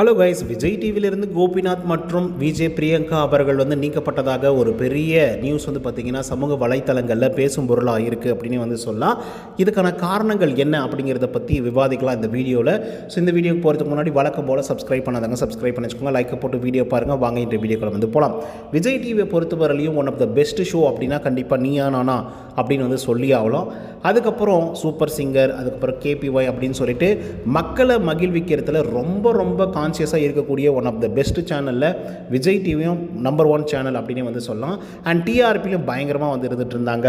Hello guys Vijay டிவியிலிருந்து கோபிநாத் மற்றும் VJ Priyanka அவர்கள் வந்து நீக்கப்பட்டதாக ஒரு பெரிய நியூஸ் வந்து பார்த்திங்கன்னா சமூக வலைத்தளங்களில் பேசும் பொருளாக இருக்குது அப்படின்னு வந்து சொல்லலாம். இதுக்கான காரணங்கள் என்ன அப்படிங்கிறத பற்றி விவாதிக்கலாம் இந்த வீடியோவில் ஸோ இந்த வீடியோக்கு போகிறதுக்கு முன்னாடி வழக்கம் போல் சப்ஸ்கிரைப் பண்ணாதாங்க. சப்ஸ்கிரைப் பண்ணி வச்சுக்கோங்க லைக் போட்டு வீடியோ பாருங்கள் வாங்க இந்த வீடியோக்குள்ள வந்து போகலாம் விஜய் டிவியை பொறுத்தவரையிலையும் one of the best show அப்படின்னா கண்டிப்பாக நீயா நானா அப்படின்னு வந்து சொல்லி ஆகலாம். அதுக்கப்புறம் சூப்பர் சிங்கர் அதுக்கப்புறம் கேபிஒய் அப்படின்னு சொல்லிட்டு மக்களை மகிழ்விக்கிறதுல ரொம்ப ரொம்ப கான்சியஸாக இருக்கக்கூடிய ஒன் ஆஃப் த பெஸ்ட் சேனலில் விஜய் டிவியும் நம்பர் ஒன் சேனல் அப்படின்னு வந்து சொல்லலாம். அண்ட் டிஆர்பியும் பயங்கரமாக வந்து இருந்துட்டு இருந்தாங்க.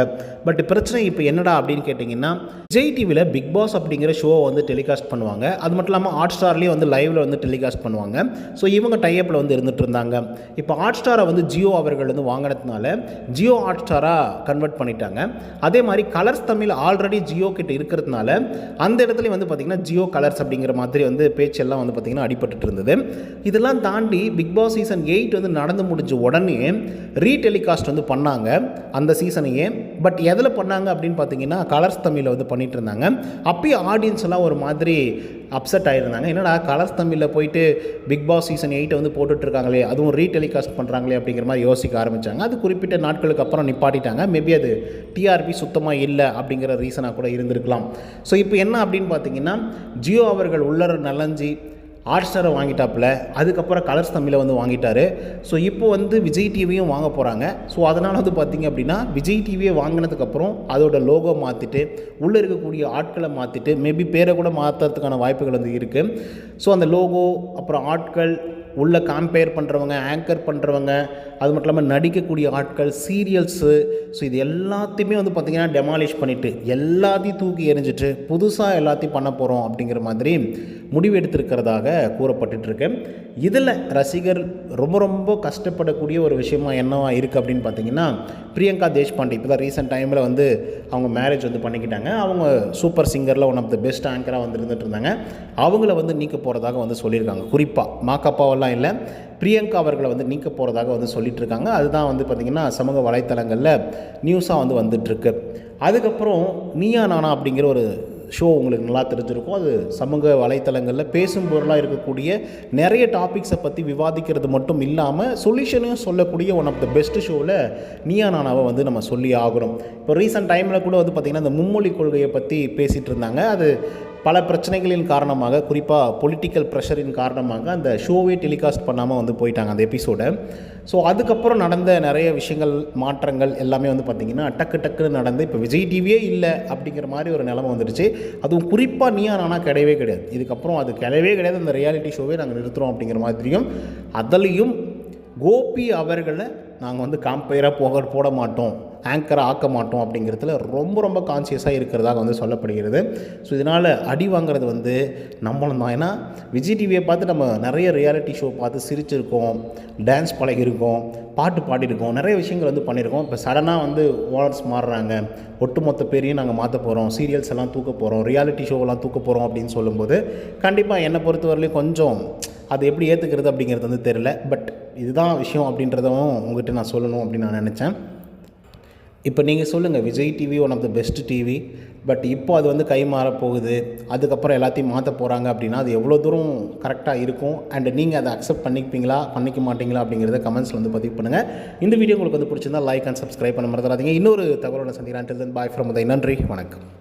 பட் பிரச்சனை இப்போ என்னடா அப்படின்னு கேட்டிங்கன்னா விஜய் டிவியில் பிக் பாஸ் அப்படிங்கிற ஷோவை வந்து டெலிகாஸ்ட் பண்ணுவாங்க. அது மட்டும் இல்லாமல் ஹாட் ஸ்டார்லேயும் வந்து லைவில் வந்து டெலிகாஸ்ட் பண்ணுவாங்க. ஸோ இவங்க டைப்பில் வந்து இருந்துட்டு இருந்தாங்க. இப்போ ஹாட் ஸ்டாரை வந்து ஜியோ அவர்கள் வந்து வாங்கினதுனால ஜியோ ஹாட் ஸ்டாராக கன்வெர்ட் பண்ணிட்டாங்க. அதே மாதிரி கலர்ஸ் தமிழ் ஆல்ரெடி ஜியோ கிட்ட இருக்கிறதுனால அந்த இடத்துல வந்து பார்த்திங்கன்னா ஜியோ கலர்ஸ் அப்படிங்கிற மாதிரி வந்து பேச்செல்லாம் வந்து பார்த்திங்கன்னா அடிபட்டு இருந்தது. இதெல்லாம் தாண்டி பிக் பாஸ் சீசன் எயிட் வந்து நடந்து முடிஞ்ச உடனே ரீடெலிகாஸ்ட் வந்து பண்ணாங்க அந்த சீசனையே பட் எதில் பண்ணாங்க அப்படின்னு பார்த்தீங்கன்னா கலர்ஸ் தமிழில் வந்து பண்ணிட்டு இருந்தாங்க. அப்பயும் ஆடியன்ஸ் எல்லாம் ஒரு மாதிரி அப்செட் ஆகிருந்தாங்க என்னடா கலர்ஸ் தமிழில் போயிட்டு பிக் பாஸ் சீசன் எயிட்டை வந்து போட்டுட்ருக்காங்களே அதுவும் ரீடெலிகாஸ்ட் பண்ணுறாங்களே அப்படிங்கிற மாதிரி யோசிக்க ஆரம்பித்தாங்க அது குறிப்பிட்ட நாட்களுக்கு அப்புறம் நிப்பாட்டிட்டாங்க. மேபி அது டிஆர்பி சுத்தமாக இல்லை அப்படிங்கிற ரீசனாக கூட இருந்திருக்கலாம். ஸோ இப்போ என்ன அப்படின்னு பார்த்தீங்கன்னா ஜியோ அவர்கள் உள்ளர நலஞ்சி ஹாட்ஸ்டாரை வாங்கிட்டாப்புல அதுக்கப்புறம் கலர்ஸ் தமிழை வந்து வாங்கிட்டார். ஸோ இப்போ வந்து விஜய் டிவியும் வாங்க போகிறாங்க ஸோ அதனால் வந்து பார்த்திங்க அப்படின்னா விஜய் டிவியை வாங்கினதுக்கப்புறம் அதோட லோகோ மாற்றிட்டு உள்ளே இருக்கக்கூடிய ஆட்களை மாற்றிட்டு மேபி பேரை கூட மாற்றுறதுக்கான வாய்ப்புகள் வந்து இருக்குது ஸோ அந்த லோகோ அப்புறம் ஆட்கள் உள்ளே காம்பேர் பண்ணுறவங்க ஆங்கர் பண்ணுறவங்க அது மட்டும் இல்லாமல் நடிக்கக்கூடிய ஆட்கள் சீரியல்ஸு ஸோ இது எல்லாத்தையுமே வந்து பார்த்திங்கன்னா டெமாலிஷ் பண்ணிவிட்டு எல்லாத்தையும் தூக்கி எறிஞ்சிட்டு புதுசாக எல்லாத்தையும் பண்ண போகிறோம் அப்படிங்கிற மாதிரி முடிவு எடுத்திருக்கிறதாக கூறப்பட்டுருக்கு இதில் ரசிகர் ரொம்ப ரொம்ப கஷ்டப்படக்கூடிய ஒரு விஷயமா என்னவா இருக்குது அப்படின்னு பார்த்தீங்கன்னா பிரியங்கா தேஷ்பாண்டே இப்போ தான் ரீசெண்ட் டைமில் வந்து அவங்க மேரேஜ் வந்து பண்ணிக்கிட்டாங்க. அவங்க சூப்பர் சிங்கரில் ஒன் ஆஃப் த பெஸ்ட் ஆங்கராக வந்து இருந்துட்டு இருந்தாங்க. அவங்கள வந்து நீக்க போகிறதாக வந்து சொல்லியிருக்காங்க. குறிப்பாக மாக்கப்பாவில் மாக்காப்பாவெல்லாம் இல்லை. பிரியங்கா அவர்களை வந்து நீக்க போகிறதாக வந்து சொல்லிட்டு இருக்காங்க அதுதான் வந்து பார்த்திங்கன்னா சமூக வலைத்தளங்களில் நியூஸாக வந்து வந்துட்டுருக்கு. அதுக்கப்புறம் நீயா நானா அப்படிங்கிற ஒரு ஷோ உங்களுக்கு நல்லா தெரிஞ்சிருக்கும். அது சமூக வலைத்தளங்களில் பேசும் பொருளாக இருக்கக்கூடிய நிறைய டாபிக்ஸை பற்றி விவாதிக்கிறது மட்டும் இல்லாமல் சொல்யூஷனையும் சொல்லக்கூடிய ஒன் ஆஃப் த பெஸ்ட் ஷோவில் நீயா நானாவை வந்து நம்ம சொல்லி ஆகிறோம் இப்போ ரீசெண்ட் டைமில் கூட வந்து பார்த்திங்கன்னா இந்த மும்மொழி கொள்கையை பற்றி பேசிகிட்டு இருந்தாங்க அது பல பிரச்சனைகளின் காரணமாக குறிப்பாக பொலிட்டிக்கல் ப்ரெஷரின் காரணமாக அந்த ஷோவே டெலிகாஸ்ட் பண்ணாமல் வந்து போயிட்டாங்க அந்த எபிசோடை ஸோ அதுக்கப்புறம் நடந்த நிறைய விஷயங்கள் மாற்றங்கள் எல்லாமே வந்து பார்த்திங்கன்னா டக்கு டக்குன்னு நடந்து இப்போ விஜய் டிவியே இல்லை அப்படிங்கிற மாதிரி ஒரு நிலமை வந்துடுச்சு. அதுவும் குறிப்பாக நீயா நானா கிடையவே கிடையாது. இதுக்கப்புறம் அது கிடையவே கிடையாது. அந்த ரியாலிட்டி ஷோவே நாங்கள் நிறுத்துகிறோம் அப்படிங்கிற மாதிரியும் அதுலேயும் கோபி அவர்களை நாங்கள் வந்து காம்பயராக போக போட மாட்டோம். ஆங்கரை ஆக்க மாட்டோம் அப்படிங்கிறதுல ரொம்ப ரொம்ப கான்சியஸாக இருக்கிறதாக வந்து சொல்லப்படுகிறது. ஸோ இதனால் அடி வாங்குறது வந்து நம்மளும் தான். ஏன்னா விஜய் டிவியை பார்த்து நம்ம நிறைய ரியாலிட்டி ஷோ பார்த்து சிரிச்சிருக்கோம் டான்ஸ் பழகிருக்கோம் பாட்டு பாடியிருக்கோம் நிறைய விஷயங்கள் வந்து பண்ணியிருக்கோம். இப்போ சடனாக வந்து ஓனர்ஸ் மாறுறாங்க. ஒட்டுமொத்த பேரையும் நாங்கள் மாற்ற போகிறோம் சீரியல்ஸ் எல்லாம் தூக்க போகிறோம் ரியாலிட்டி ஷோவெல்லாம் தூக்க போகிறோம் அப்படின்னு சொல்லும்போது கண்டிப்பாக என்னை பொறுத்தவரையிலையும் கொஞ்சம் அது எப்படி ஏற்றுக்கிறது அப்படிங்கிறது வந்து தெரில பட் இதுதான் விஷயம் அப்படின்றதும் உங்கள்கிட்ட நான் சொல்லணும் அப்படின்னு நான் நினச்சேன். இப்போ நீங்கள் சொல்லுங்கள் Vijay TV one of the best TV but இப்போ அது வந்து கை மாறப்போகுது போகுது. அதுக்கப்புறம் எல்லாத்தையும் மாற்ற போகிறாங்க அப்படின்னா அது எவ்வளோ தூரம் கரெக்டாக இருக்கும்? அண்ட் நீங்கள் அதை அக்செப்ட் பண்ணிப்பீங்களா? பண்ணிக்க மாட்டீங்களா? அப்படிங்கிறத கமெண்ட்ஸில் வந்து பதிவு பண்ணுங்கள் இந்த வீடியோ உங்களுக்கு வந்து பிடிச்சிருந்தா லைக் அண்ட் சப்ஸ்கிரைப் பண்ண மறந்துடாதீங்க. இன்னொரு தகவலோட சந்திக்கிறான். பாய் ஃப்ரம் உதய் நன்றி. வணக்கம்.